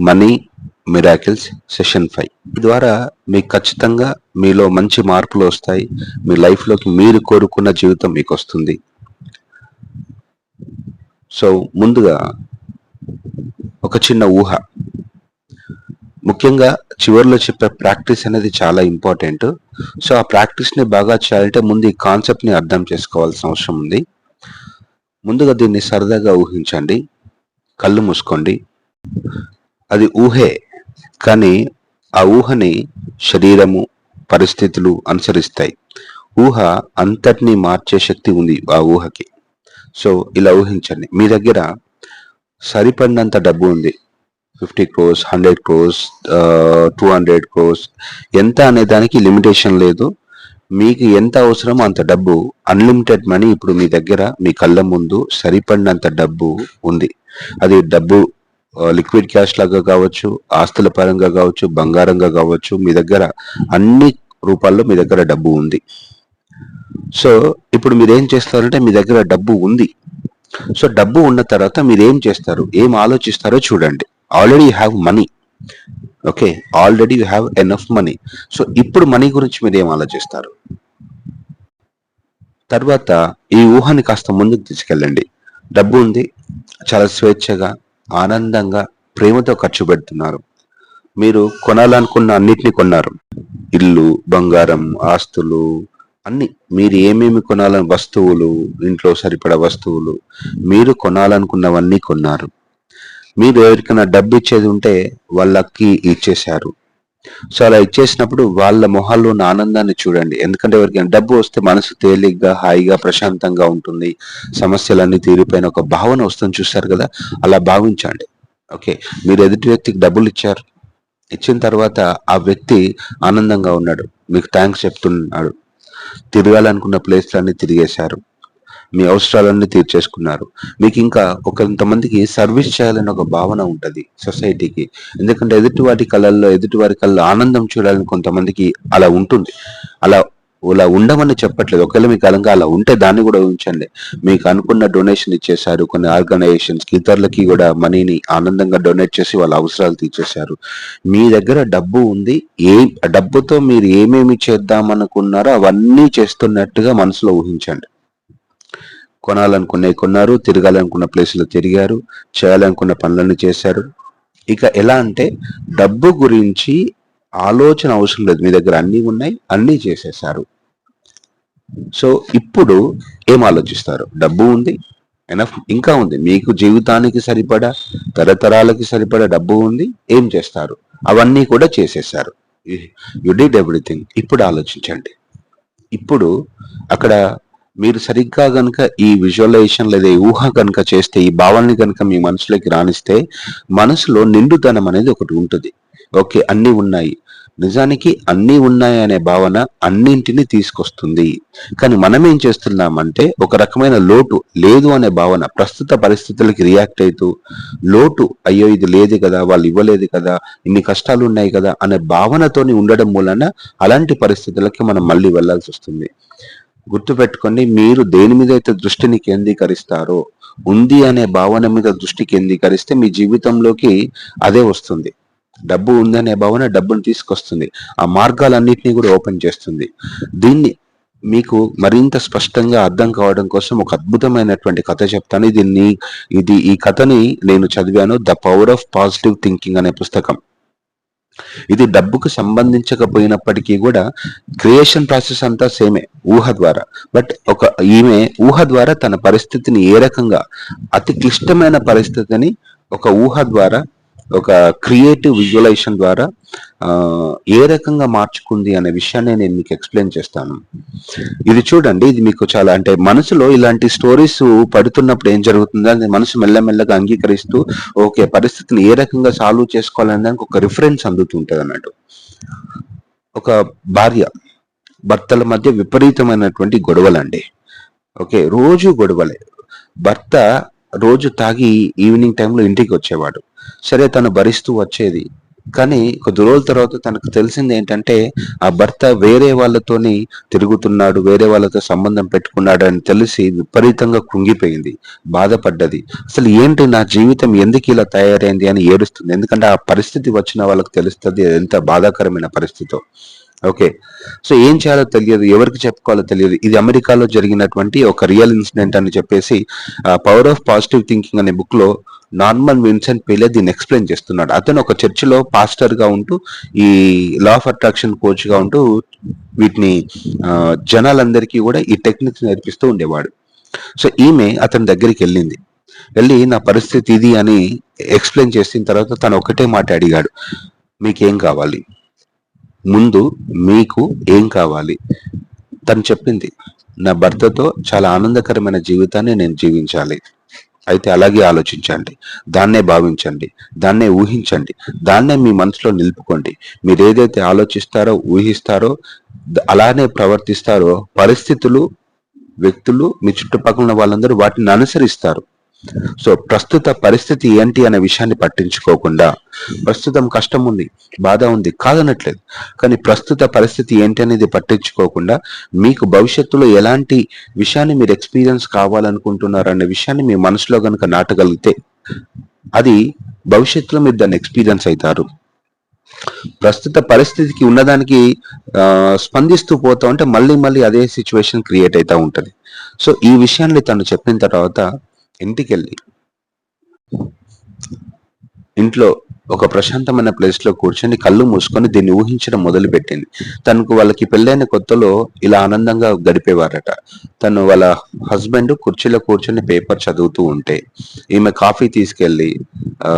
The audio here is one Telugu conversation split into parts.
Money miracles session five. ద్వారా మీకు ఖచ్చితంగా మీలో మంచి మార్పులు వస్తాయి. మీ లైఫ్లోకి మీరు కోరుకున్న జీవితం మీకు వస్తుంది. సో ముందుగా ఒక చిన్న ఊహ. ముఖ్యంగా చివరిలో చెప్పే ప్రాక్టీస్ అనేది చాలా ఇంపార్టెంట్. సో ఆ ప్రాక్టీస్ని బాగా చేయాలంటే ముందు ఈ కాన్సెప్ట్ని అర్థం చేసుకోవాల్సిన అవసరం ఉంది. ముందుగా దీన్ని సరదాగా ఊహించండి. కళ్ళు మూసుకోండి. అది ఊహే. కానీ ఆ ఊహని శరీరము పరిస్థితులు అనుసరిస్తాయి. ఊహ అంతటినీ మార్చే శక్తి ఉంది ఆ ఊహకి. సో ఇలా ఊహించండి. మీ దగ్గర సరిపడినంత డబ్బు ఉంది. Fifty crores hundred crores two hundred crores ఎంత అనే దానికి లిమిటేషన్ లేదు. మీకు ఎంత అవసరమో అంత డబ్బు అన్లిమిటెడ్ మనీ ఇప్పుడు మీ దగ్గర మీ కళ్ళ ముందు సరిపడినంత డబ్బు ఉంది. అది డబ్బు లిక్విడ్ క్యాష్ లాగా కావచ్చు ఆస్తుల పరంగా కావచ్చు బంగారంగా కావచ్చు మీ దగ్గర అన్ని రూపాల్లో మీ దగ్గర డబ్బు ఉంది. సో ఇప్పుడు మీరు ఏం చేస్తారంటే మీ దగ్గర డబ్బు ఉంది. సో డబ్బు ఉన్న తర్వాత మీరు ఏం చేస్తారు? ఏం ఆలోచిస్తారో చూడండి. Already you have money okay already you have enough money so ఇప్పుడు మనీ గురించి మీరు ఏం ఆలోచిస్తారు? తర్వాత ఈ ఊహని కాస్త ముందుకు తీసుకెళ్ళండి. డబ్బు ఉంది. చాలా స్వేచ్ఛగా ఆనందంగా ప్రేమతో ఖర్చు పెడుతున్నారు. మీరు కొనాలనుకున్న అన్నిటినీ కొన్నారు. ఇల్లు బంగారం ఆస్తులు అన్ని మీరు ఏమేమి కొనాలని వస్తువులు ఇంట్లో సరిపడ వస్తువులు మీరు కొనాలనుకున్నవన్నీ కొన్నారు. మీరు ఎవరికైనా డబ్బు ఇచ్చేది ఉంటే వాళ్ళకి ఇచ్చేశారు. సో అలా ఇచ్చేసినప్పుడు వాళ్ళ మొహాల్లో ఉన్న ఆనందాన్ని చూడండి. ఎందుకంటే ఎవరికైనా డబ్బు వస్తే మనసు తేలిగ్గా హాయిగా ప్రశాంతంగా ఉంటుంది. సమస్యలన్నీ తీరిపోయిన ఒక భావన వస్తుంది చూస్తారు కదా? అలా భావించండి. ఓకే. మీరు ఎదుటి వ్యక్తికి డబ్బులు ఇచ్చారు. ఇచ్చిన తర్వాత ఆ వ్యక్తి ఆనందంగా ఉన్నాడు. మీకు థ్యాంక్స్ చెప్తున్నాడు. తిరగాలనుకున్న ప్లేస్లన్నీ తిరిగేశారు. మీ అవసరాలన్నీ తీర్చేసుకున్నారు. మీకు ఇంకా ఒక కొంతమందికి సర్వీస్ చేయాలని ఒక భావన ఉంటుంది సొసైటీకి. ఎందుకంటే ఎదుటి వాటి కళల్లో ఎదుటి వారి కళ్ళలో ఆనందం చూడాలని కొంతమందికి అలా ఉంటుంది. అలా అలా ఉండమని చెప్పట్లేదు. ఒకవేళ మీకు అలంగా అలా ఉంటే దాన్ని కూడా ఉంచండి. మీకు అనుకున్న డొనేషన్ ఇచ్చేశారు. కొన్ని ఆర్గనైజేషన్స్ ఇతరులకి కూడా మనీని ఆనందంగా డొనేట్ చేసి వాళ్ళ అవసరాలు తీర్చేశారు. మీ దగ్గర డబ్బు ఉంది. ఏ డబ్బుతో మీరు ఏమేమి చేద్దామనుకున్నారో అవన్నీ చేస్తున్నట్టుగా మనసులో ఊహించండి. కొనాలనుకున్నవి కొన్నారు తిరగాలనుకున్న ప్లేసులు తిరిగారు చేయాలనుకున్న పనులను చేశారు. ఇక ఎలా అంటే డబ్బు గురించి ఆలోచన అవసరం లేదు మీ దగ్గర అన్నీ ఉన్నాయి అన్నీ చేసేసారు సో ఇప్పుడు ఏం ఆలోచిస్తారు? డబ్బు ఉంది ఎనఫ్ ఇంకా ఉంది. మీకు జీవితానికి సరిపడా తరతరాలకి సరిపడా డబ్బు ఉంది ఏం చేస్తారు? అవన్నీ కూడా చేసేసారు యు డిడ్ ఎవ్రీథింగ్. ఇప్పుడు ఆలోచించండి. ఇప్పుడు అక్కడ మీరు సరిగ్గా గనక ఈ విజువలైజేషన్ లేదా ఈ ఊహ కనుక చేస్తే ఈ భావాన్ని కనుక మీ మనసులోకి రాణిస్తే మనసులో నిండుతనం అనేది ఒకటి ఉంటుంది. ఓకే అన్నీ ఉన్నాయి. నిజానికి అన్నీ ఉన్నాయి అనే భావన అన్నింటినీ తీసుకొస్తుంది. కానీ మనం ఏం చేస్తున్నామంటే ఒక రకమైన లోటు లేదు అనే భావన ప్రస్తుత పరిస్థితులకి రియాక్ట్ అవుతూ లోటు అయ్యో ఇది లేదు కదా వాళ్ళు ఇవ్వలేదు కదా ఇన్ని కష్టాలు ఉన్నాయి కదా అనే భావనతోని ఉండడం మూలన అలాంటి పరిస్థితులకి మనం మళ్ళీ వెళ్ళాల్సి వస్తుంది. గుర్తుపెట్టుకోండి మీరు దేని మీద అయితే దృష్టిని కేంద్రీకరిస్తారో ఉంది అనే భావన మీద దృష్టి కేంద్రీకరిస్తే మీ జీవితంలోకి అదే వస్తుంది. డబ్బు ఉందనే భావన డబ్బును తీసుకొస్తుంది. ఆ మార్గాలన్నింటినీ కూడా ఓపెన్ చేస్తుంది. దీన్ని మీకు మరింత స్పష్టంగా అర్థం కావడం కోసం ఒక అద్భుతమైనటువంటి కథ చెప్తాను. దీన్ని ఇది ఈ కథని నేను చదివాను The Power of Positive Thinking అనే పుస్తకం. ఇది డబ్బుకు సంబంధించకపోయినప్పటికీ కూడా క్రియేషన్ ప్రాసెస్ అంతా సేమే ఊహ ద్వారా. బట్ ఒక ఈమె ఊహ ద్వారా తన పరిస్థితిని ఏ రకంగా అతి క్లిష్టమైన పరిస్థితిని ఒక ఊహ ద్వారా ఒక క్రియేటివ్ విజువలైజేషన్ ద్వారా ఏ రకంగా మార్చుకుంది అనే విషయాన్ని నేను మీకు ఎక్స్ప్లెయిన్ చేస్తాను. ఇది చూడండి ఇది మీకు చాలా అంటే మనసులో ఇలాంటి స్టోరీస్ పడుతున్నప్పుడు ఏం జరుగుతుందో అది మనసు మెల్లమెల్లగా అంగీకరిస్తూ ఓకే పరిస్థితిని ఏ రకంగా సాల్వ్ చేసుకోవాలనే దానికి ఒక రిఫరెన్స్ అందుతుంటది అన్నట్టు. ఒక భార్య భర్తల మధ్య విపరీతమైనటువంటి గొడవలండి. ఓకే రోజు గొడవలే. భర్త రోజు తాగి ఈవినింగ్ టైంలో ఇంటికి వచ్చేవాడు. సరే తను భరిస్తూ వచ్చేది. కానీ కొద్ది రోజుల తర్వాత తనకు తెలిసింది ఏంటంటే ఆ భర్త వేరే వాళ్ళతోని తిరుగుతున్నాడు వేరే వాళ్ళతో సంబంధం పెట్టుకున్నాడు అని తెలిసి విపరీతంగా కుంగిపోయింది బాధపడ్డది. అసలు ఏంటి నా జీవితం ఎందుకు ఇలా తయారైంది అని ఏడుస్తుంది. ఎందుకంటే ఆ పరిస్థితి వచ్చిన వాళ్ళకి తెలుస్తుంది ఎంత బాధాకరమైన పరిస్థితో. ఓకే సో ఏం చేయాలో తెలియదు ఎవరికి చెప్పుకోవాలో తెలియదు. ఇది అమెరికాలో జరిగినటువంటి ఒక రియల్ ఇన్సిడెంట్ అని చెప్పేసి పవర్ ఆఫ్ పాజిటివ్ థింకింగ్ అనే బుక్లో నార్మల్ విన్సెంట్ పేలే దీన్ని ఎక్స్ప్లెయిన్ చేస్తున్నాడు. అతను ఒక చర్చిలో పాస్టర్గా ఉంటూ ఈ లా ఆఫ్ అట్రాక్షన్ కోచ్గా ఉంటూ వీటిని జనాలందరికీ కూడా ఈ టెక్నిక్స్ నేర్పిస్తూ ఉండేవాడు. సో ఈమె అతని దగ్గరికి వెళ్ళింది. వెళ్ళి నా పరిస్థితి ఇది అని ఎక్స్ప్లెయిన్ చేసిన తర్వాత తను ఒకటే మాట అడిగాడు. మీకేం కావాలి? ముందు మీకు ఏం కావాలి? తను చెప్పింది నా భర్తతో చాలా ఆనందకరమైన జీవితాన్ని నేను జీవించాలి. అయితే అలాగే ఆలోచించండి దాన్నే భావించండి దాన్నే ఊహించండి దాన్నే మీ మనసులో నిలుపుకోండి. మీరు ఏదైతే ఆలోచిస్తారో ఊహిస్తారో అలానే ప్రవర్తిస్తారో పరిస్థితులు వ్యక్తులు మీ చుట్టుపక్కల వాళ్ళందరూ వాటిని అనుసరిస్తారు. సో ప్రస్తుత పరిస్థితి ఏంటి అనే విషయాన్ని పట్టించుకోకుండా ప్రస్తుతం కష్టం ఉంది బాధ ఉంది కాదనట్లేదు. కానీ ప్రస్తుత పరిస్థితి ఏంటి అనేది పట్టించుకోకుండా మీకు భవిష్యత్తులో ఎలాంటి విషయాన్ని మీరు ఎక్స్పీరియన్స్ కావాలనుకుంటున్నారు అనే విషయాన్ని మీ మనసులో కనుక నాటగలిగితే అది భవిష్యత్తులో మీరు దాన్ని ఎక్స్పీరియన్స్ అవుతారు ప్రస్తుత పరిస్థితికి ఉన్నదానికి స్పందిస్తూ పోతా ఉంటే మళ్ళీ మళ్ళీ అదే సిచ్యువేషన్ క్రియేట్ అవుతా ఉంటది. సో ఈ విషయాన్ని తను చెప్పిన తర్వాత ఇంటికి వెళ్ళి ఇంట్లో ఒక ప్రశాంతమైన ప్లేస్లో కూర్చొని కళ్ళు మూసుకొని దీన్ని ఊహించడం మొదలు పెట్టింది తనకు వాళ్ళకి పెళ్ళైన కొత్తలో ఇలా ఆనందంగా గడిపేవారట. తను వాళ్ళ హస్బెండ్ కుర్చీలో కూర్చొని పేపర్ చదువుతూ ఉంటే ఈమె కాఫీ తీసుకెళ్ళి ఆ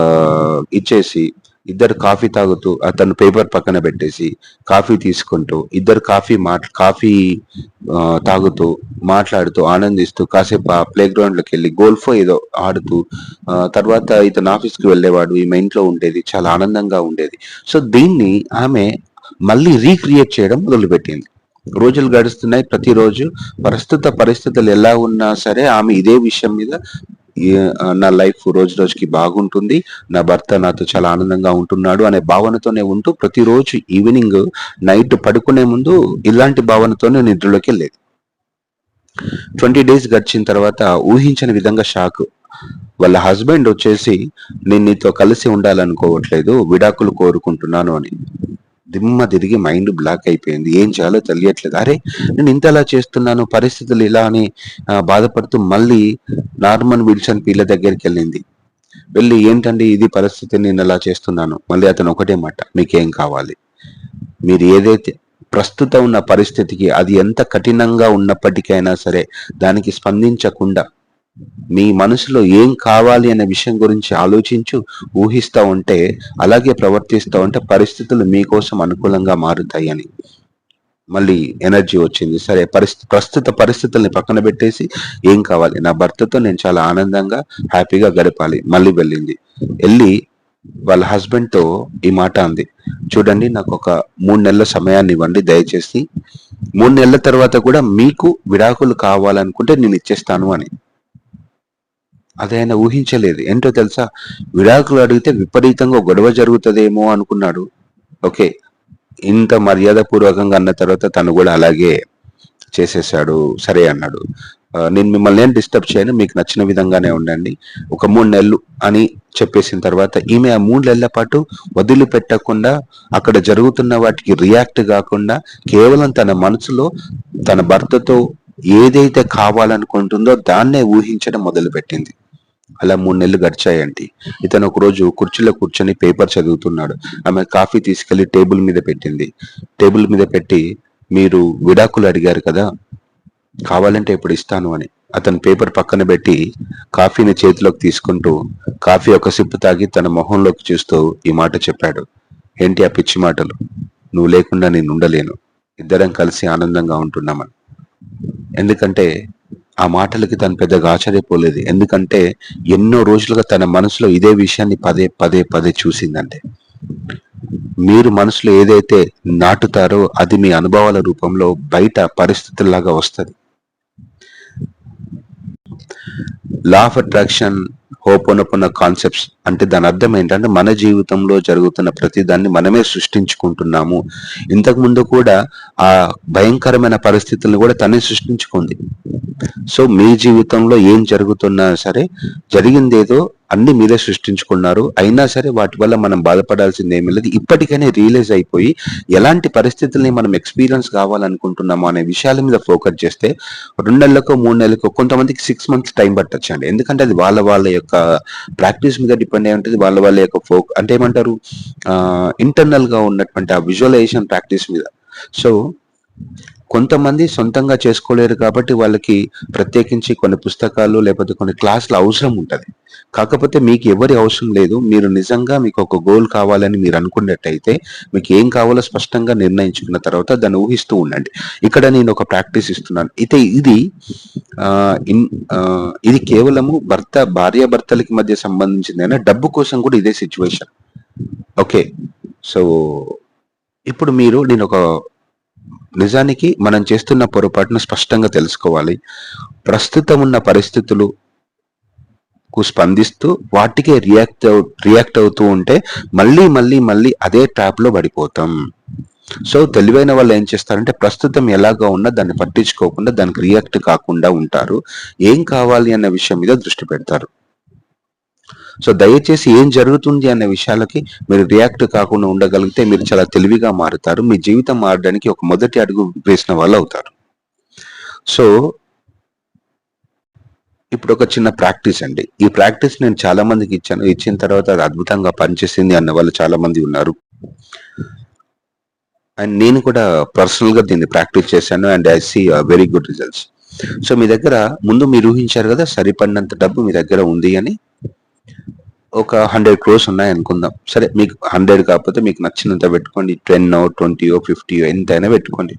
ఇచ్చేసి ఇద్దరు కాఫీ తాగుతూ అతను పేపర్ పక్కన పెట్టేసి కాఫీ తీసుకుంటూ ఇద్దరు కాఫీ మాట్ కాఫీ తాగుతూ మాట్లాడుతూ ఆనందిస్తూ కాసేపు ఆ ప్లే గ్రౌండ్లోకి వెళ్ళి గోల్ఫ్ ఏదో ఆడుతూ తర్వాత ఇతను ఆఫీస్కి వెళ్ళేవాడు ఈమె ఇంట్లో ఉండేది చాలా ఆనందంగా ఉండేది. సో దీన్ని ఆమె మళ్ళీ రీక్రియేట్ చేయడం మొదలుపెట్టింది. రోజులు గడుస్తున్నాయి ప్రతిరోజు ప్రస్తుత పరిస్థితులు ఎలా ఉన్నా సరే ఆమె ఇదే విషయం మీద నా లైఫ్ రోజు రోజుకి బాగుంటుంది. నా భర్త నాతో చాలా ఆనందంగా ఉంటున్నాడు అనే భావనతోనే ఉంటూ ప్రతిరోజు ఈవినింగ్ నైట్ పడుకునే ముందు ఇలాంటి భావనతోనే నిద్రలోకి వెళ్ళేది. ట్వంటీ డేస్ గడిచిన తర్వాత ఊహించని విధంగా షాక్ వాళ్ళ హస్బెండ్ వచ్చేసి నేను నీతో కలిసి ఉండాలనుకోవట్లేదు విడాకులు కోరుకుంటున్నాను అని. దిమ్మ తిరిగి మైండ్ బ్లాక్ అయిపోయింది. ఏం చేయాలో తెలియట్లేదు. అరే నేను ఇంత అలా చేస్తున్నాను పరిస్థితులు ఇలా అని బాధపడుతూ మళ్ళీ నార్మన్ విల్సన్ పిల్ల దగ్గరికి వెళ్ళింది. వెళ్ళి ఏంటండి ఇది పరిస్థితి నేను ఇలా చేస్తున్నాను. మళ్ళీ అతను ఒకటే మాట మీకేం కావాలి? మీరు ఏదైతే ప్రస్తుతం ఉన్న పరిస్థితికి అది ఎంత కఠినంగా ఉన్నప్పటికైనా సరే దానికి స్పందించకుండా మీ మనసులో ఏం కావాలి అనే విషయం గురించి ఆలోచించు ఊహిస్తా ఉంటే అలాగే ప్రవర్తిస్తా ఉంటే పరిస్థితులు మీకోసం అనుకూలంగా మారుతాయి అని. మళ్ళీ ఎనర్జీ వచ్చింది. సరే పరిస్థితి ప్రస్తుత పరిస్థితుల్ని పక్కన పెట్టేసి ఏం కావాలి? నా భర్తతో నేను చాలా ఆనందంగా హ్యాపీగా గడపాలి. మళ్ళీ వెళ్ళింది. వెళ్ళి వాళ్ళ హస్బెండ్తో ఈ మాట అంది. చూడండి నాకు ఒక మూడు నెలల సమయాన్ని ఇవ్వండి దయచేసి. మూడు నెలల తర్వాత కూడా మీకు విడాకులు కావాలనుకుంటే నేను ఇచ్చేస్తాను అని. అది ఆయన ఊహించలేదు. ఏంటో తెలుసా? విడాకులు అడిగితే విపరీతంగా గొడవ జరుగుతుందేమో అనుకున్నాడు. ఓకే. ఇంత మర్యాద పూర్వకంగా అన్న తర్వాత తను కూడా అలాగే చేసేసాడు. సరే అన్నాడు. నేను మిమ్మల్ని ఏం డిస్టర్బ్ చేయను. మీకు నచ్చిన విధంగానే ఉండండి. ఒక మూడు నెలలు అని చెప్పేసిన తర్వాత ఈమె ఆ మూడు నెలల పాటు వదిలిపెట్టకుండా అక్కడ జరుగుతున్న వాటికి రియాక్ట్ కాకుండా కేవలం తన మనసులో తన భర్తతో ఏదైతే కావాలనుకుంటుందో దాన్నే ఊహించడం మొదలుపెట్టింది. అలా మూడు నెలలు గడిచాయండి ఇతను ఒక రోజు కుర్చీలో కూర్చొని పేపర్ చదువుతున్నాడు. ఆమె కాఫీ తీసుకెళ్ళి టేబుల్ మీద పెట్టింది. టేబుల్ మీద పెట్టి మీరు విడాకులు అడిగారు కదా కావాలంటే ఇప్పుడు ఇస్తాను అని. అతను పేపర్ పక్కన పెట్టి కాఫీని చేతిలోకి తీసుకుంటూ కాఫీ ఒక సిప్పు తాగి తన మొహంలోకి చూస్తూ ఈ మాట చెప్పాడు. ఏంటి ఆ పిచ్చి మాటలు? నువ్వు లేకుండా నేను ఉండలేను. ఇద్దరం కలిసి ఆనందంగా ఉంటున్నామని. ఎందుకంటే ఆ మాటలకి తను పెద్దగా ఆశ్చర్యపోలేదు. ఎందుకంటే ఎన్నో రోజులుగా తన మనసులో ఇదే విషయాన్ని పదే పదే పదే చూసిందంటే. మీరు మనసులో ఏదైతే నాటుతారో అది మీ అనుభవాల రూపంలో బయట పరిస్థితుల్లాగా వస్తుంది. Law of attraction Hooponopono concepts. అంటే దాని అర్థం ఏంటంటే మన జీవితంలో జరుగుతున్న ప్రతి దాన్ని మనమే సృష్టించుకుంటున్నాము. ఇంతకు ముందు కూడా ఆ భయంకరమైన పరిస్థితులను కూడా తనే సృష్టించుకుంది. సో మీ జీవితంలో ఏం జరుగుతున్నా సరే జరిగిందేదో అన్ని మీరే సృష్టించుకున్నారు. అయినా సరే వాటి వల్ల మనం బాధపడాల్సింది ఏమీ లేదు. ఇప్పటికైనా రియలైజ్ అయిపోయి ఎలాంటి పరిస్థితుల్ని మనం ఎక్స్పీరియన్స్ కావాలనుకుంటున్నామో అనే విషయాల మీద ఫోకస్ చేస్తే రెండు నెలలకు మూడు నెలలకు కొంతమందికి సిక్స్ మంత్స్ టైం పట్టచ్చు అండి ఎందుకంటే అది వాళ్ళ వాళ్ళ యొక్క ప్రాక్టీస్ మీద డిపెండ్ అయి ఉంటుంది. వాళ్ళ వాళ్ళ యొక్క ఫోక్ అంటే ఏమంటారు? ఇంటర్నల్గా ఉన్నటువంటి ఆ విజువలైజేషన్ ప్రాక్టీస్ మీద. సో కొంతమంది సొంతంగా చేసుకోలేరు కాబట్టి వాళ్ళకి ప్రత్యేకించి కొన్ని పుస్తకాలు లేకపోతే కొన్ని క్లాసులు అవసరం ఉంటుంది. కాకపోతే మీకు ఎవరి అవసరం లేదు. మీరు నిజంగా మీకు ఒక గోల్ కావాలని మీరు అనుకున్నట్టయితే మీకు ఏం కావాలో స్పష్టంగా నిర్ణయించుకున్న తర్వాత దాన్ని ఊహిస్తూ ఉండండి. ఇక్కడ నేను ఒక ప్రాక్టీస్ ఇస్తున్నాను. అయితే ఇది ఇది కేవలము భర్త భార్య భర్తలకి మధ్య సంబంధించింది డబ్బు కోసం కూడా ఇదే సిచ్యువేషన్ ఓకే. సో ఇప్పుడు మీరు నేను ఒక నిజానికి మనం చేస్తున్న పొరపాటును స్పష్టంగా తెలుసుకోవాలి. ప్రస్తుతం ఉన్న పరిస్థితులు కు స్పందిస్తూ వాటికే రియాక్ట్ రియాక్ట్ అవుతూ ఉంటే మళ్ళీ మళ్ళీ మళ్ళీ అదే ట్యాప్లో పడిపోతాం. సో తెలివైన వాళ్ళు ఏం చేస్తారంటే ప్రస్తుతం ఎలాగా ఉన్నా దాన్ని పట్టించుకోకుండా దానికి రియాక్ట్ కాకుండా ఉంటారు. ఏం కావాలి అన్న విషయం మీద దృష్టి పెడతారు. సో దయచేసి ఏం జరుగుతుంది అనే విషయాలకి మీరు రియాక్ట్ కాకుండా ఉండగలిగితే మీరు చాలా తెలివిగా మారుతారు. మీ జీవితం మారడానికి ఒక మొదటి అడుగు వేసిన వాళ్ళు అవుతారు. సో ఇప్పుడు ఒక చిన్న ప్రాక్టీస్ అండి. ఈ ప్రాక్టీస్ నేను చాలా మందికి ఇచ్చాను. ఇచ్చిన తర్వాత అది అద్భుతంగా పనిచేసింది అన్న వాళ్ళు చాలా మంది ఉన్నారు. అండ్ నేను కూడా పర్సనల్గా దీన్ని ప్రాక్టీస్ చేశాను and I see very good results so మీ దగ్గర ముందు మీరు ఊహించారు కదా సరిపడినంత డబ్బు మీ దగ్గర ఉంది అని. ఒక హండ్రెడ్ క్రోర్స్ ఉన్నాయి అనుకుందాం. సరే మీకు హండ్రెడ్ కాకపోతే మీకు నచ్చినంత పెట్టుకోండి. టెన్ ట్వంటీయో ఫిఫ్టీయో ఎంతైనా పెట్టుకోండి.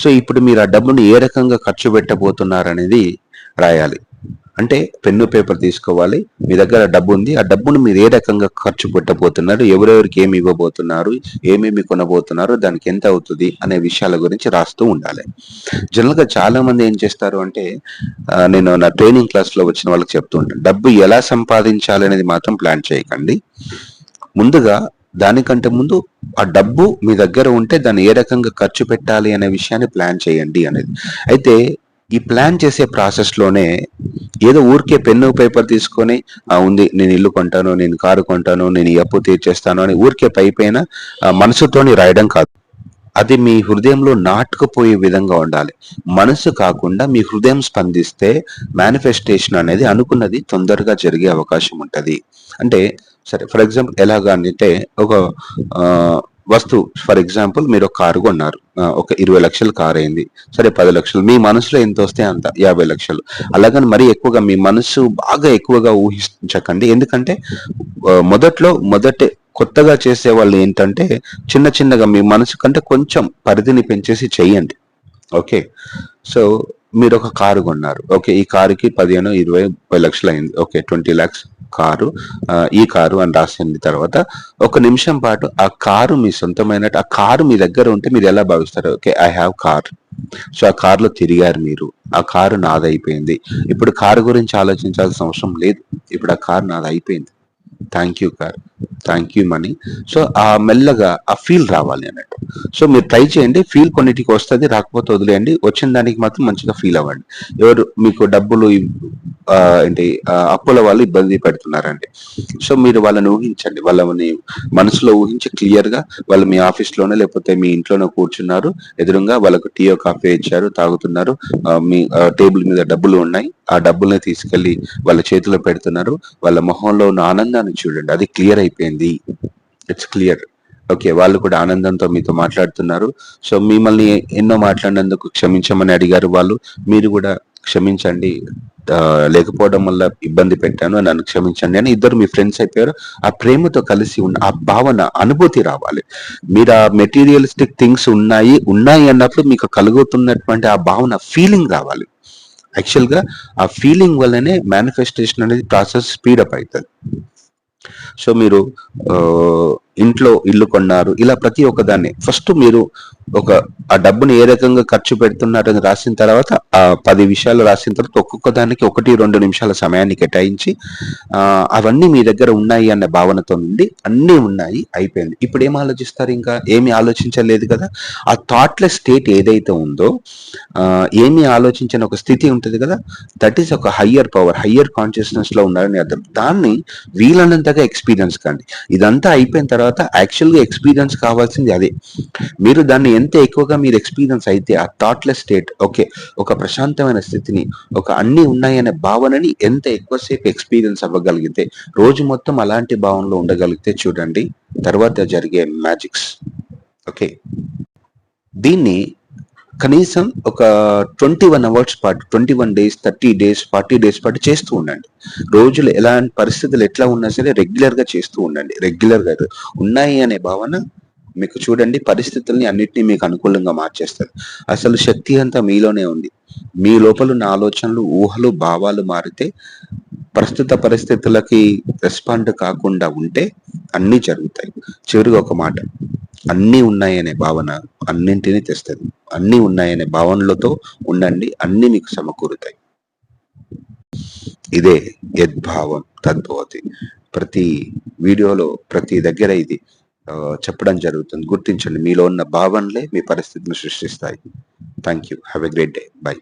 సో ఇప్పుడు మీరు ఆ డబ్బును ఏ రకంగా ఖర్చు పెట్టబోతున్నారు అనేది రాయాలి. అంటే పెన్ను పేపర్ తీసుకోవాలి మీ దగ్గర డబ్బు ఉంది ఆ డబ్బును మీరు ఏ రకంగా ఖర్చు పెట్టబోతున్నారు ఎవరెవరికి ఏమి ఇవ్వబోతున్నారు ఏమేమి కొనబోతున్నారు దానికి ఎంత అవుతుంది అనే విషయాల గురించి రాస్తూ ఉండాలి. జనరల్గా చాలా మంది ఏం చేస్తారు అంటే నేను నా ట్రైనింగ్ క్లాస్లో వచ్చిన వాళ్ళకి చెప్తూ ఉంటాను డబ్బు ఎలా సంపాదించాలి అనేది మాత్రం ప్లాన్ చేయకండి. ముందుగా దానికంటే ముందు ఆ డబ్బు మీ దగ్గర ఉంటే దాన్ని ఏ రకంగా ఖర్చు పెట్టాలి అనే విషయాన్ని ప్లాన్ చేయండి అనేది. అయితే ఈ ప్లాన్ చేసే ప్రాసెస్లోనే ఏదో ఊరికే పెన్ను పేపర్ తీసుకొని ఉంది నేను ఇల్లు కొంటాను నేను కారు కొంటాను నేను ఈ అప్పు తీర్చేస్తాను అని ఊరికే పై పైన మనసుతోని రాయడం కాదు. అది మీ హృదయంలో నాటుకుపోయే విధంగా ఉండాలి. మనసు కాకుండా మీ హృదయం స్పందిస్తే మేనిఫెస్టేషన్ అనేది అనుకున్నది తొందరగా జరిగే అవకాశం ఉంటుంది. అంటే సరే ఫర్ ఎగ్జాంపుల్ ఎలాగా అంటే ఒక వస్తువు. ఫర్ ఎగ్జాంపుల్ మీరు ఒక కారు కొన్నారు. ఒక ఇరవై లక్షలు కారు అయింది. సరే పది లక్షలు. మీ మనసులో ఎంత వస్తే అంత? యాభై లక్షలు. అలాగని మరీ ఎక్కువగా మీ మనసు బాగా ఎక్కువగా ఊహించకండి. ఎందుకంటే మొదట్లో మొదట కొత్తగా చేసే వాళ్ళు ఏంటంటే చిన్న చిన్నగా మీ మనసు కంటే కొంచెం పరిధిని పెంచేసి చెయ్యండి ఓకే? సో మీరు ఒక కారు కొన్నారు. ఓకే ఈ కారుకి పదిహేను ఇరవై ముప్పై లక్షలు అయింది. ఓకే ట్వంటీ ల్యాక్స్ కారు ఈ కారు అని రాసింది తర్వాత ఒక నిమిషం పాటు ఆ కారు మీ సొంతమైనట్టు ఆ కారు మీ దగ్గర ఉంటే మీరు ఎలా భావిస్తారు? Okay I have car so ఆ కారులో తిరిగారు మీరు. ఆ కారు నాది అయిపోయింది ఇప్పుడు కారు గురించి ఆలోచించాల్సిన అవసరం లేదు. ఇప్పుడు ఆ కారు నాదైపోయింది. అయిపోయింది thank you car. Thank you money so ఆ మెల్లగా ఆ ఫీల్ రావాలి అన్నట్టు. సో మీరు ట్రై చేయండి. ఫీల్ కొన్నిటికి వస్తుంది రాకపోతే వదిలేయండి. వచ్చిన దానికి మాత్రం మంచిగా ఫీల్ అవ్వండి. ఎవరు మీకు డబ్బులు ఏంటి అప్పుల వాళ్ళు ఇబ్బంది పెడుతున్నారండి. సో మీరు వాళ్ళని ఊహించండి. వాళ్ళని మనసులో ఊహించి క్లియర్గా వాళ్ళు మీ ఆఫీస్లోనే లేకపోతే మీ ఇంట్లోనే కూర్చున్నారు. ఎదురుగా వాళ్ళకు టీ కాఫీ ఇచ్చారు తాగుతున్నారు. మీ టేబుల్ మీద డబ్బులు ఉన్నాయి. ఆ డబ్బుల్ని తీసుకెళ్ళి వాళ్ళ చేతిలో పెడుతున్నారు. వాళ్ళ మొహంలో ఉన్న ఆనందాన్ని చూడండి. అది క్లియర్ అయిపోయింది. It's clear. ఓకే వాళ్ళు కూడా ఆనందంతో మీతో మాట్లాడుతున్నారు. సో మిమ్మల్ని ఎన్నో మాట్లాడినందుకు క్షమించమని అడిగారు వాళ్ళు. మీరు కూడా క్షమించండి. లేకపోవడం వల్ల ఇబ్బంది పెట్టాను నన్ను క్షమించండి అని ఇద్దరు మీ ఫ్రెండ్స్ అయిపోయారు. ఆ ప్రేమతో కలిసి ఉన్న ఆ భావన అనుభూతి రావాలి. మీరు ఆ మెటీరియలిస్టిక్ థింగ్స్ ఉన్నాయి ఉన్నాయి అన్నప్పుడు మీకు కలుగుతున్నటువంటి ఆ భావన ఫీలింగ్ రావాలి. యాక్చువల్గా ఆ ఫీలింగ్ వల్లనే మేనిఫెస్టేషన్ అనేది ప్రాసెస్ స్పీడప్ అవుతుంది. సో మీరు ఇంట్లో ఇల్లు కొన్నారు. ఇలా ప్రతి ఒక్క దాన్ని ఫస్ట్ మీరు ఒక ఆ డబ్బుని ఏ రకంగా ఖర్చు పెడుతున్నారని రాసిన తర్వాత ఆ పది విషయాలు రాసిన తర్వాత ఒక్కొక్క దానికి ఒకటి రెండు నిమిషాల సమయాన్ని కేటాయించి ఆ అవన్నీ మీ దగ్గర ఉన్నాయి అన్న భావనతో నుండి అన్నీ ఉన్నాయి అయిపోయింది. ఇప్పుడు ఏం ఆలోచిస్తారు ఇంకా? ఏమి ఆలోచించలేదు కదా? ఆ థాట్లెస్ స్టేట్ ఏదైతే ఉందో ఏమి ఆలోచించని ఒక స్థితి ఉంటుంది కదా? దట్ ఈస్ ఒక హయ్యర్ పవర్ హయ్యర్ కాన్షియస్నెస్లో ఉన్నారని అర్థం. దాన్ని వీలైనంతగా ఎక్స్పీరియన్స్ కండి. ఇదంతా అయిపోయిన తర్వాత యాక్చువల్గా ఎక్స్పీరియన్స్ కావాల్సింది అదే. మీరు దాన్ని ఎంత ఎక్కువగా మీరు ఎక్స్పీరియన్స్ అయితే ఆ థాట్లెస్ స్టేట్ ఓకే ఒక ప్రశాంతమైన స్థితిని ఒక అన్ని ఉన్నాయనే భావనని ఎంత ఎక్కువసేపు ఎక్స్పీరియన్స్ అవ్వగలిగితే రోజు మొత్తం అలాంటి భావనలో ఉండగలిగితే చూడండి తర్వాత జరిగే మ్యాజిక్స్ ఓకే దీన్ని కనీసం ఒక ట్వంటీ వన్ అవర్స్ పాటు twenty one days thirty days forty days పాటు చేస్తూ ఉండండి. రోజులు ఎలాంటి పరిస్థితులు ఎట్లా ఉన్నా సరే రెగ్యులర్గా చేస్తూ ఉండండి. రెగ్యులర్గా ఉన్నాయి అనే భావన మీకు చూడండి పరిస్థితుల్ని అన్నిటినీ మీకు అనుకూలంగా మార్చేస్తారు అసలు శక్తి అంతా మీలోనే ఉంది. మీ లోపల ఉన్న ఆలోచనలు ఊహలు భావాలు మారితే ప్రస్తుత పరిస్థితులకి రెస్పాండ్ కాకుండా ఉంటే అన్నీ జరుగుతాయి. చివరిగా ఒక మాట. అన్నీ ఉన్నాయనే భావన అన్నింటినీ తెస్తుంది. అన్నీ ఉన్నాయనే భావనలతో ఉండండి అన్ని మీకు సమకూరుతాయి. ఇదే యద్భావం తద్భవతి. ప్రతి వీడియోలో ప్రతి దగ్గర ఇది చెప్పడం జరుగుతుంది. గుర్తించండి మీలో ఉన్న భావనలే మీ పరిస్థితిని సృష్టిస్తాయి. Thank you have a great day bye